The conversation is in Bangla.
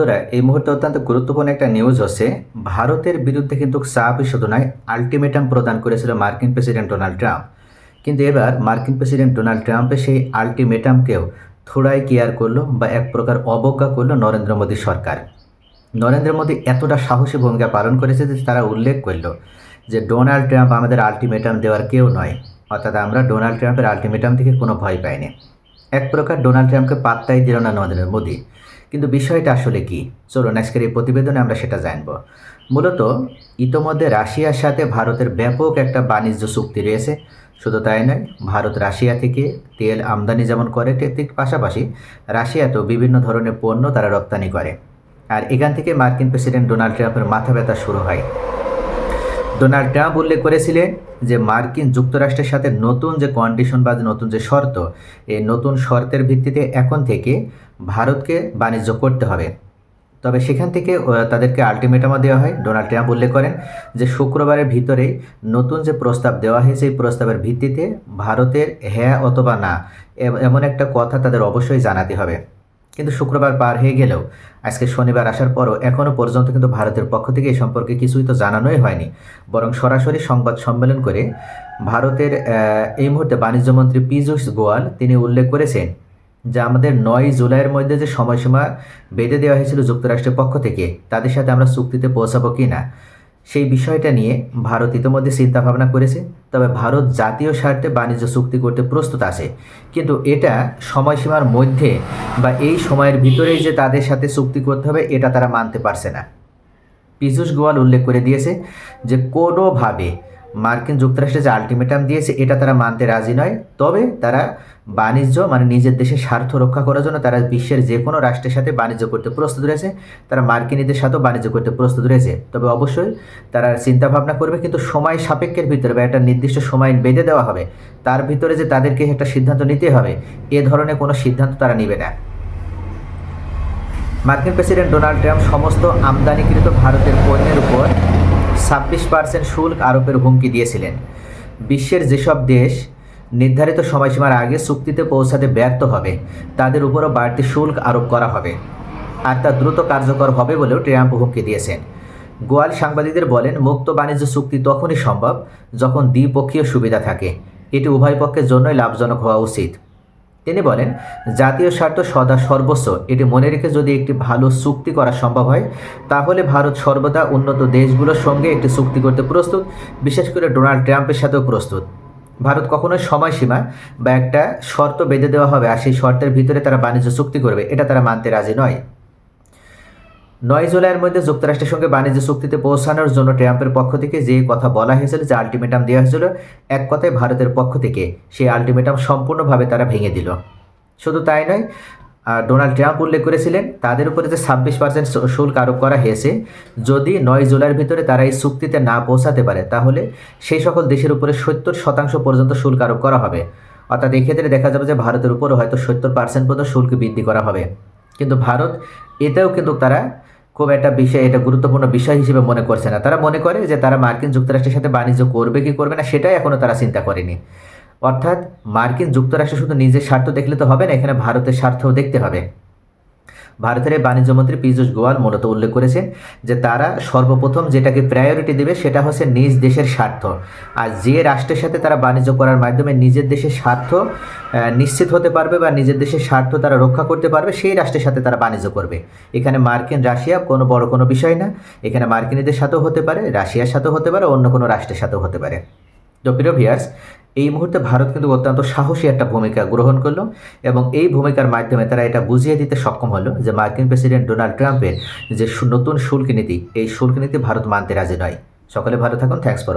বন্ধুরা, এই মুহূর্তে অত্যন্ত গুরুত্বপূর্ণ একটা নিউজ হচ্ছে ভারতের বিরুদ্ধে কিন্তু চাপই শোধনায় নয় আলটিমেটাম প্রদান করেছিল মার্কিন প্রেসিডেন্ট ডোনাল্ড ট্রাম্প। কিন্তু এবার মার্কিন প্রেসিডেন্ট ডোনাল্ড ট্রাম্পের সেই আলটিমেটামকেও থোড়াই কেয়ার করল বা এক প্রকার অবজ্ঞা করল নরেন্দ্র মোদী সরকার। নরেন্দ্র মোদী এতটা সাহসী ভূমিকা পালন করেছে যে তারা উল্লেখ করল যে ডোনাল্ড ট্রাম্প আমাদের আলটিমেটাম দেওয়ার কেউ নয় অর্থাৎ আমরা ডোনাল্ড ট্রাম্পের আলটিমেটাম থেকে কোনো ভয় পাইনি। এক প্রকার ডোনাল্ড ট্রাম্পকে পাত্তাই দিল না নরেন্দ্র মোদী। কিন্তু বিষয়টা আসলে কি? চলুন, আজকের এই প্রতিবেদনে আমরা সেটা জানব। মূলত, ইতোমধ্যে রাশিয়ার সাথে ভারতের ব্যাপক একটা বাণিজ্য চুক্তি রয়েছে। শুধু তাই নয়, ভারত রাশিয়া থেকে তেল আমদানি যেমন করে, ঠিক পাশাপাশি রাশিয়াতেও বিভিন্ন ধরনের পণ্য তারা রপ্তানি করে। আর এখান থেকে মার্কিন প্রেসিডেন্ট ডোনাল্ড ট্রাম্পের মাথা ব্যথা শুরু হয়। ডোনাল্ড ট্রাম্প উল্লেখ করেছিলেন যে, মার্কিন যুক্তরাষ্ট্রের সাথে নতুন যে কন্ডিশন বা নতুন যে শর্ত, এই নতুন শর্তের ভিত্তিতে এখন থেকে ভারতকে বাণিজ্য করতে হবে। তবে সেখান থেকে তাদেরকে আলটিমেটামও দেওয়া হয়। ডোনাল্ড ট্রাম্প উল্লেখ করেন যে, শুক্রবারের ভিতরেই নতুন যে প্রস্তাব দেওয়া হয়েছে, এই প্রস্তাবের ভিত্তিতে ভারতের হ্যাঁ অথবা না এমন একটা কথা তাদের অবশ্যই জানাতে হবে। কিন্তু শুক্রবার পার হয়ে গেলেও, আজকে শনিবার আসার পরও এখনও পর্যন্ত কিন্তু ভারতের পক্ষ থেকে এই সম্পর্কে কিছুই তো জানানোই হয়নি। বরং সরাসরি সংবাদ সম্মেলন করে ভারতের এই মুহূর্তে বাণিজ্যমন্ত্রী পীযূষ গোয়াল তিনি উল্লেখ করেছেন যে আমাদের নয় জুলাইয়ের মধ্যে যে সময়সীমা বেঁধে দেওয়া হয়েছিল যুক্তরাষ্ট্রের পক্ষ থেকে, তাদের সাথে আমরা চুক্তিতে পৌঁছাবো কি না, সেই বিষয়টা নিয়ে ভারত ইতিমধ্যে চিন্তা ভাবনা করেছে। তবে ভারত জাতীয় স্বার্থে বাণিজ্য চুক্তি করতে প্রস্তুত আছে। কিন্তু এটা সময়সীমার মধ্যে বা এই সময়ের ভিতরেই যে তাদের সাথে চুক্তি করতে হবে, এটা তারা মানতে পারছে না। পীযূষ গোয়াল উল্লেখ করে দিয়েছে যে কোনোভাবে মার্কিন যুক্তরাষ্ট্রে যে আলটিমেটাম দিয়েছে, এটা তারা মানতে রাজি নয়। তবে তারা বাণিজ্য মানে নিজের দেশের স্বার্থ রক্ষা করার জন্য তারা বিশ্বের যে কোনো রাষ্ট্রের সাথে বাণিজ্য করতে প্রস্তুত রয়েছে। তারা মার্কিনীদের সাথেও বাণিজ্য করতে প্রস্তুত রয়েছে। তবে অবশ্যই তারা চিন্তা ভাবনা করবে, কিন্তু সময় সাপেক্ষের ভিতরে বা একটা নির্দিষ্ট সময় বেঁধে দেওয়া হবে। তার ভিতরে যে তাদেরকে একটা সিদ্ধান্ত নিতে হবে, এ ধরনের কোনো সিদ্ধান্ত তারা নেবে না। মার্কিন প্রেসিডেন্ট ডোনাল্ড ট্রাম্প সমস্ত আমদানিকৃত ভারতের পণ্যের উপর ছাব্বিশ পার্সেন্ট শুল্ক আরোপের হুমকি দিয়েছিলেন। বিশ্বের যেসব দেশ নির্ধারিত সময়সীমার আগে চুক্তিতে পৌঁছাতে ব্যর্থ হবে, তাদের উপরও বাড়তি শুল্ক আরোপ করা হবে আর তা দ্রুত কার্যকর হবে বলেও ট্রাম্প হুমকি দিয়েছেন। গোয়াল সাংবাদিকদের বলেন, মুক্ত বাণিজ্য চুক্তি তখনই সম্ভব যখন দ্বিপক্ষীয় সুবিধা থাকে। এটি উভয় পক্ষের জন্যই লাভজনক হওয়া উচিত। তিনি বলেন, জাতীয় স্বার্থ সদা সর্বস্ব এটি মনে রেখে যদি একটি ভালো চুক্তি করা সম্ভব হয়, তাহলে ভারত সর্বদা উন্নত দেশগুলোর সঙ্গে একটি চুক্তি করতে প্রস্তুত, বিশেষ করে ডোনাল্ড ট্রাম্পের সাথেও প্রস্তুত। ভারত কখনোই সময়সীমা বা একটা শর্ত বেঁধে দেওয়া হবে আর সেই শর্তের ভিতরে তারা বাণিজ্য চুক্তি করবে। এটা তারা মানতে রাজি নয়। নয় জুলাইয়ের মধ্যে যুক্তরাষ্ট্রের সঙ্গে বাণিজ্য চুক্তিতে পৌঁছানোর জন্য ট্রাম্পের পক্ষ থেকে যে কথা বলা হয়েছিল, যে আলটিমেটাম দেওয়া হয়েছিল, এক কথায় ভারতের পক্ষ থেকে সেই আলটিমেটাম সম্পূর্ণভাবে তারা ভেঙে দিল। শুধু তাই নয় ডোনাল্ড ট্রাম্প উল্লেখ করেছিলেন, তাদের উপরে যে ছাব্বিশ পার্সেন্ট শুল্ক আরোপ করা হয়েছে, যদি নয় জুলাইয়ের ভিতরে তারা এই চুক্তিতে না পৌঁছাতে পারে, তাহলে সেই সকল দেশের উপরে সত্তর শতাংশ পর্যন্ত শুল্ক আরোপ করা হবে। অর্থাৎ এক্ষেত্রে দেখা যাবে যে ভারতের উপরও হয়তো সত্তর পার্সেন্ট পর্যন্ত শুল্ক বৃদ্ধি করা হবে। কিন্তু ভারত, এতেও কিন্তু তারা খুব একটা বিষয়, এটা গুরুত্বপূর্ণ বিষয় হিসেবে মনে করছে না। তারা মনে করে যে তারা মার্কিন যুক্তরাষ্ট্রের সাথে বাণিজ্য করবে কি করবে না, সেটাই এখনও তারা চিন্তা করেনি। অর্থাৎ মার্কিন যুক্তরাষ্ট্র শুধু নিজের স্বার্থ দেখলে তো হবে না, এখানে ভারতের স্বার্থও দেখতে হবে। ভারতের বাণিজ্য মন্ত্রী পীযূষ গোয়াল মূলত উল্লেখ করেছেন যে তারা সর্বপ্রথম যেটাকে প্রায়োরিটি দেবে সেটা হচ্ছে নিজ দেশের স্বার্থ। আর যে রাষ্ট্রের সাথে তারা বাণিজ্য করার মাধ্যমে নিজের দেশের স্বার্থ নিশ্চিত হতে পারবে বা নিজের দেশের স্বার্থ তারা রক্ষা করতে পারবে, সেই রাষ্ট্রের সাথে তারা বাণিজ্য করবে। এখানে মার্কিন, রাশিয়া কোনো বড় কোনো বিষয় না। এখানে মার্কিনীদের সাথেও হতে পারে, রাশিয়ার সাথেও হতে পারে, অন্য কোনো রাষ্ট্রের সাথেও হতে পারে। তো প্রিয় ভিয়ার্স এই মুহূর্তে ভারত কিন্তু অত্যন্ত সাহসী একটা ভূমিকা গ্রহণ করল এবং এই ভূমিকার মাধ্যমে তারা এটা বুঝিয়ে দিতে সক্ষম হলো যে মার্কিন প্রেসিডেন্ট ডোনাল্ড ট্রাম্পের যে নতুন শুল্ক নীতি এই শুল্ক নীতি ভারত মানতে রাজি নয়। সকলে ভালো থাকুন, থ্যাংকস ফর